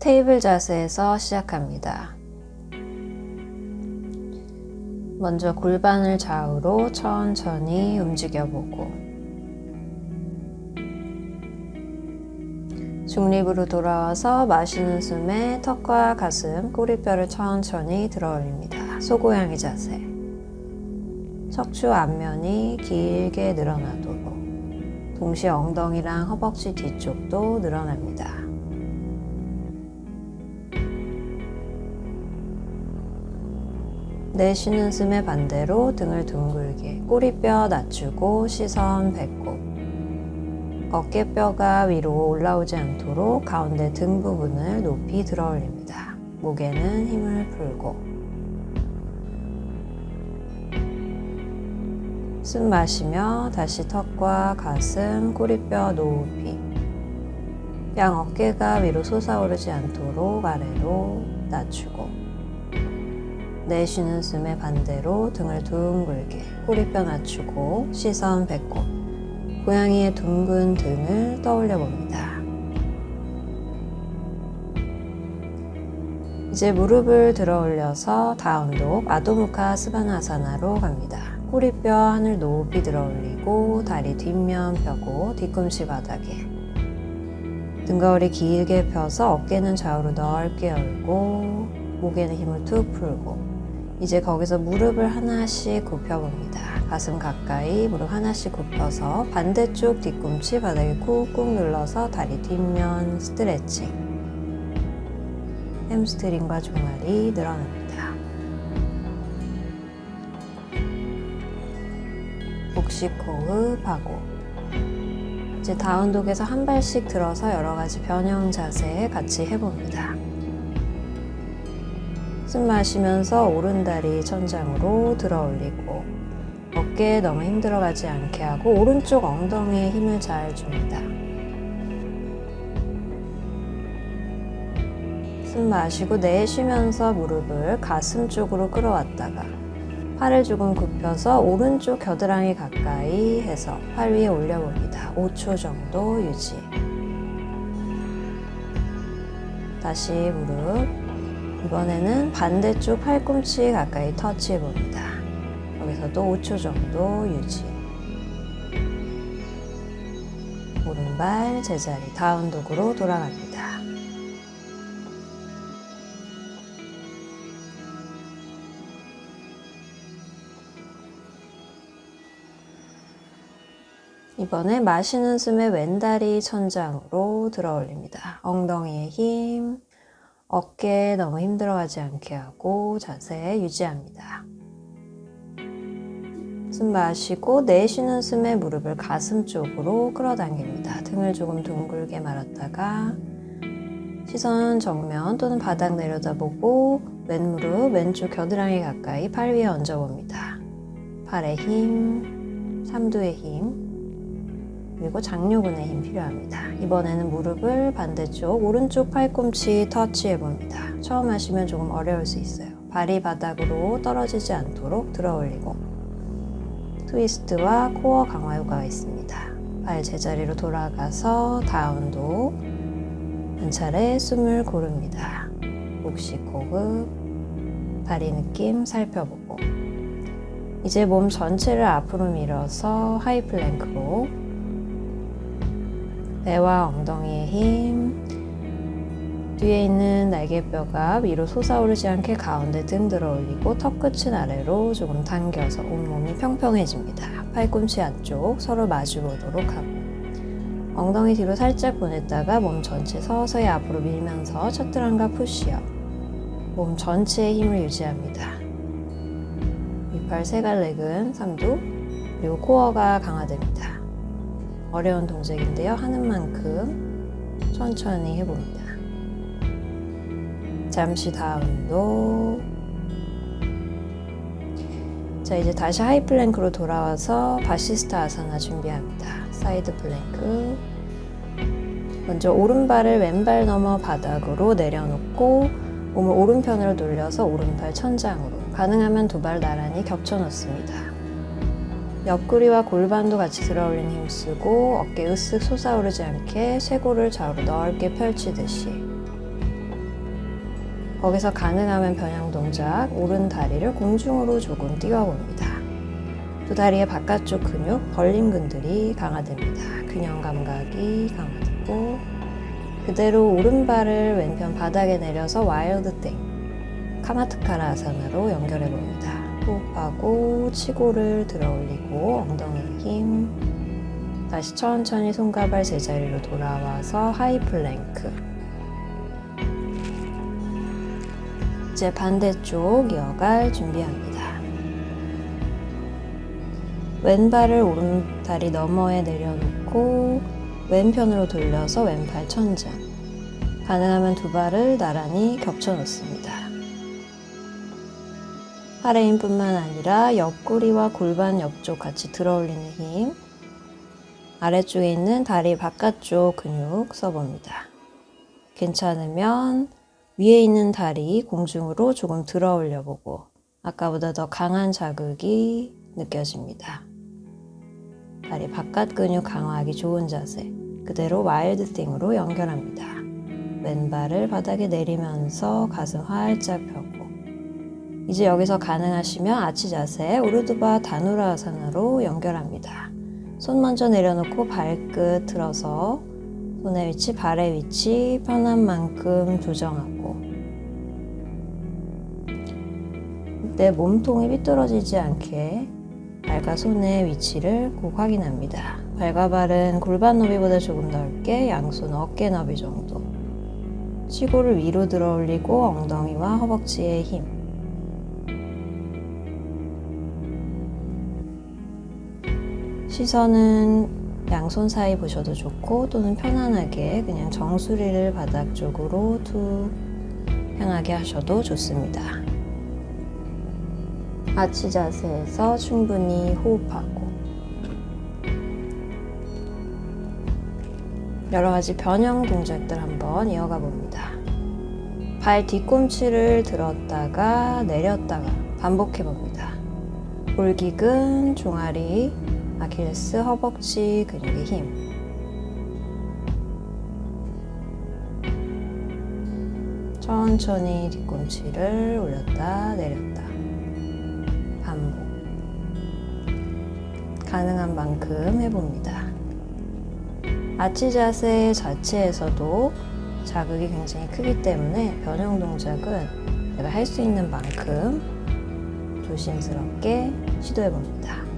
테이블 자세에서 시작합니다. 먼저 골반을 좌우로 천천히 움직여보고 중립으로 돌아와서 마시는 숨에 턱과 가슴, 꼬리뼈를 천천히 들어 올립니다. 소고양이 자세. 척추 앞면이 길게 늘어나도록 동시에 엉덩이랑 허벅지 뒤쪽도 늘어납니다. 내쉬는 숨에 반대로 등을 둥글게 꼬리뼈 낮추고 시선 배꼽 어깨뼈가 위로 올라오지 않도록 가운데 등 부분을 높이 들어 올립니다. 목에는 힘을 풀고 숨 마시며 다시 턱과 가슴, 꼬리뼈 높이 양 어깨가 위로 솟아오르지 않도록 아래로 낮추고 내쉬는 숨에 반대로 등을 둥글게 꼬리뼈 낮추고 시선 배꼽 고양이의 둥근 등을 떠올려 봅니다. 이제 무릎을 들어 올려서 다운독 아도무카 스바나사나로 갑니다. 꼬리뼈 하늘 높이 들어 올리고 다리 뒷면 펴고 뒤꿈치 바닥에 등거울이 길게 펴서 어깨는 좌우로 넓게 열고 목에는 힘을 툭 풀고 이제 거기서 무릎을 하나씩 굽혀봅니다. 가슴 가까이 무릎 하나씩 굽혀서 반대쪽 뒤꿈치 바닥에 꾹꾹 눌러서 다리 뒷면 스트레칭 햄스트링과 종아리 늘어납니다. 복식 호흡하고 이제 다운독에서 한 발씩 들어서 여러 가지 변형 자세 같이 해봅니다. 숨 마시면서 오른다리 천장으로 들어 올리고 어깨에 너무 힘들어가지 않게 하고 오른쪽 엉덩이에 힘을 잘 줍니다. 숨 마시고 내쉬면서 무릎을 가슴 쪽으로 끌어왔다가 팔을 조금 굽혀서 오른쪽 겨드랑이 가까이 해서 팔 위에 올려봅니다. 5초 정도 유지. 다시 무릎. 이번에는 반대쪽 팔꿈치 가까이 터치해 봅니다. 여기서도 5초 정도 유지. 오른발 제자리 다운독으로 돌아갑니다. 이번에 마시는 숨에 왼다리 천장으로 들어 올립니다. 엉덩이에 힘, 어깨 너무 힘들어하지 않게 하고 자세 유지합니다. 숨 마시고 내쉬는 숨에 무릎을 가슴 쪽으로 끌어당깁니다. 등을 조금 둥글게 말았다가 시선 정면 또는 바닥 내려다보고 왼무릎 왼쪽 겨드랑이 가까이 팔 위에 얹어봅니다. 팔에 힘, 삼두의 힘, 그리고 장요근의 힘 필요합니다. 이번에는 무릎을 반대쪽 오른쪽 팔꿈치 터치해 봅니다. 처음 하시면 조금 어려울 수 있어요. 발이 바닥으로 떨어지지 않도록 들어 올리고 트위스트와 코어 강화 효과가 있습니다. 발 제자리로 돌아가서 다운도 한 차례 숨을 고릅니다. 복식 호흡, 다리 느낌 살펴보고 이제 몸 전체를 앞으로 밀어서 하이 플랭크로 배와 엉덩이의 힘, 뒤에 있는 날개뼈가 위로 솟아오르지 않게 가운데 등 들어 올리고 턱 끝은 아래로 조금 당겨서 온몸이 평평해집니다. 팔꿈치 안쪽 서로 마주 보도록 하고 엉덩이 뒤로 살짝 보냈다가 몸 전체 서서히 앞으로 밀면서 첫드랑과 푸시업 몸 전체의 힘을 유지합니다. 윗팔 세갈렉은 삼두 그리고 코어가 강화됩니다. 어려운 동작인데요. 하는 만큼 천천히 해봅니다. 잠시 다운도. 자, 이제 다시 하이 플랭크로 돌아와서 바시스타 아사나 준비합니다. 사이드 플랭크. 먼저 오른발을 왼발 넘어 바닥으로 내려놓고 몸을 오른편으로 돌려서 오른팔 천장으로 가능하면 두 발 나란히 겹쳐 놓습니다. 옆구리와 골반도 같이 들어올린 힘 쓰고 어깨 으쓱 솟아오르지 않게 쇄골을 좌우로 넓게 펼치듯이 거기서 가능하면 변형 동작, 오른 다리를 공중으로 조금 띄워봅니다. 두 다리의 바깥쪽 근육, 벌림근들이 강화됩니다. 균형 감각이 강화되고 그대로 오른발을 왼편 바닥에 내려서 와일드 땡 카마트카라 아사나로 연결해 봅니다. 호흡하고 치고를 들어 올리고 엉덩이 힘 다시 천천히 손과 발 제자리로 돌아와서 하이 플랭크 이제 반대쪽 이어갈 준비합니다. 왼발을 오른다리 너머에 내려놓고 왼편으로 돌려서 왼팔 천장. 가능하면 두 발을 나란히 겹쳐 놓습니다. 팔의 힘뿐만 아니라 옆구리와 골반 옆쪽 같이 들어 올리는 힘. 아래쪽에 있는 다리 바깥쪽 근육 써봅니다. 괜찮으면 위에 있는 다리 공중으로 조금 들어 올려보고 아까보다 더 강한 자극이 느껴집니다. 다리 바깥 근육 강화하기 좋은 자세. 그대로 와일드 띵으로 연결합니다. 왼발을 바닥에 내리면서 가슴 활짝 펴고 이제 여기서 가능하시면 아치 자세 우르두바 다누라아사나로 연결합니다. 손 먼저 내려놓고 발끝 들어서 손의 위치, 발의 위치 편한 만큼 조정하고 내 몸통이 삐뚤어지지 않게 발과 손의 위치를 꼭 확인합니다. 발과 발은 골반 너비보다 조금 넓게 양손 어깨 너비 정도 치고를 위로 들어 올리고 엉덩이와 허벅지에 힘 시선은 양손 사이 보셔도 좋고 또는 편안하게 그냥 정수리를 바닥 쪽으로 툭 향하게 하셔도 좋습니다. 아치 자세에서 충분히 호흡하고 여러 가지 변형 동작들 한번 이어가 봅니다. 발 뒤꿈치를 들었다가 내렸다가 반복해 봅니다. 골기근, 종아리, 아킬레스, 허벅지 근육의 힘. 천천히 뒤꿈치를 올렸다 내렸다. 반복. 가능한 만큼 해봅니다. 아치 자세 자체에서도 자극이 굉장히 크기 때문에 변형 동작은 내가 할 수 있는 만큼 조심스럽게 시도해 봅니다.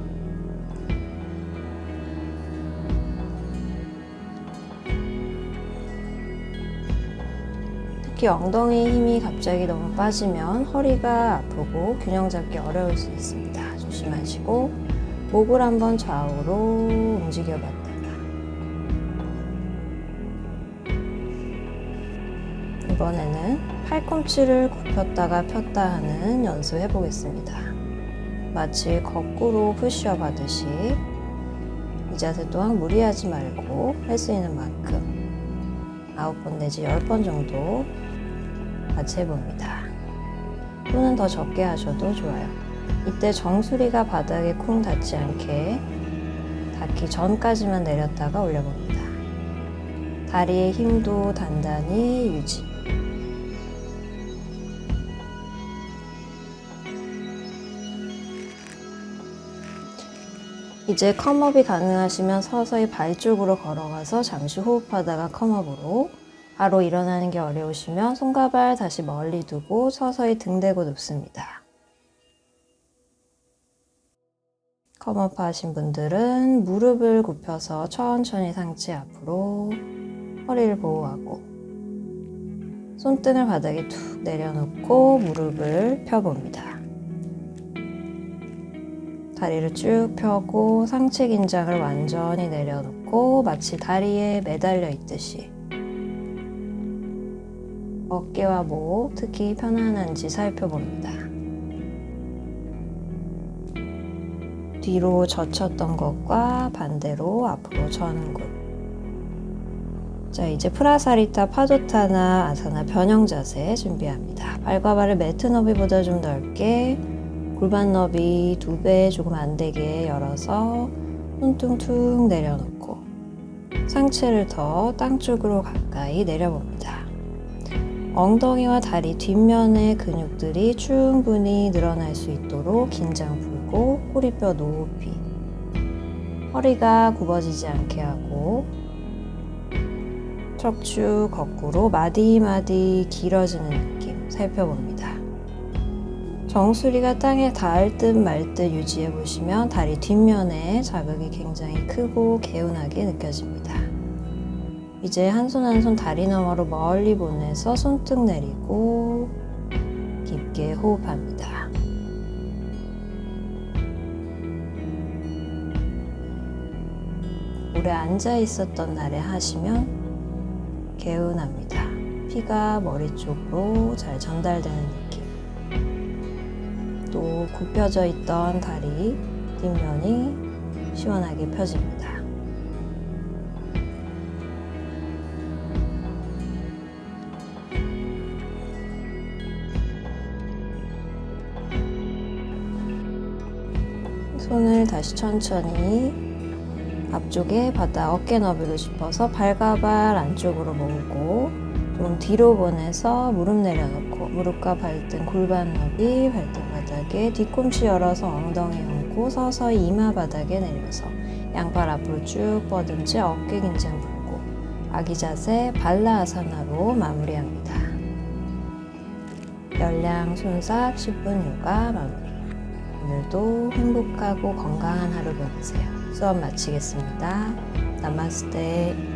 특히 엉덩이 힘이 갑자기 너무 빠지면 허리가 아프고 균형 잡기 어려울 수 있습니다. 조심하시고 목을 한번 좌우로 움직여 봤다가 이번에는 팔꿈치를 굽혔다가 폈다 하는 연습 해 보겠습니다. 마치 거꾸로 푸시업 하듯이 이 자세 또한 무리하지 말고 할 수 있는 만큼 아홉 번 내지 열번 정도 같이 해봅니다. 또는 더 적게 하셔도 좋아요. 이때 정수리가 바닥에 쿵 닿지 않게 닿기 전까지만 내렸다가 올려봅니다. 다리의 힘도 단단히 유지. 이제 컴업이 가능하시면 서서히 발 쪽으로 걸어가서 잠시 호흡하다가 컴업으로 바로 일어나는 게 어려우시면 손과 발 다시 멀리 두고 서서히 등 대고 눕습니다. 컴업 하신 분들은 무릎을 굽혀서 천천히 상체 앞으로 허리를 보호하고 손등을 바닥에 툭 내려놓고 무릎을 펴봅니다. 다리를 쭉 펴고 상체 긴장을 완전히 내려놓고 마치 다리에 매달려 있듯이 어깨와 목 특히 편안한지 살펴봅니다. 뒤로 젖혔던 것과 반대로 앞으로 저는 곳. 자, 이제 프라사리타 파도타나 아사나 변형 자세 준비합니다. 발과 발을 매트 너비보다 좀 넓게 골반 너비 두 배 조금 안 되게 열어서 손등 툭 내려놓고 상체를 더 땅 쪽으로 가까이 내려봅니다. 엉덩이와 다리 뒷면의 근육들이 충분히 늘어날 수 있도록 긴장 풀고 꼬리뼈 높이 허리가 굽어지지 않게 하고 척추 거꾸로 마디마디 길어지는 느낌 살펴봅니다. 정수리가 땅에 닿을 듯 말 듯 유지해 보시면 다리 뒷면에 자극이 굉장히 크고 개운하게 느껴집니다. 이제 한 손 한 손 다리 너머로 멀리 보내서 손등 내리고 깊게 호흡합니다. 오래 앉아 있었던 날에 하시면 개운합니다. 피가 머리 쪽으로 잘 전달되는 느낌. 또 굽혀져 있던 다리 뒷면이 시원하게 펴집니다. 손을 다시 천천히 앞쪽에 바닥 어깨 너비로 짚어서 발가발 안쪽으로 모으고 좀 뒤로 보내서 무릎 내려놓고 무릎과 발등 골반 너비 발등 바닥에 뒤꿈치 열어서 엉덩이 얹고 서서히 이마 바닥에 내려서 양발 앞으로 쭉 뻗은지 어깨 긴장 풀고 아기 자세 발라아사나로 마무리합니다. 열량 손삽 10분 요가 마무리. 오늘도 행복하고 건강한 하루 보내세요. 수업 마치겠습니다. 나마스테.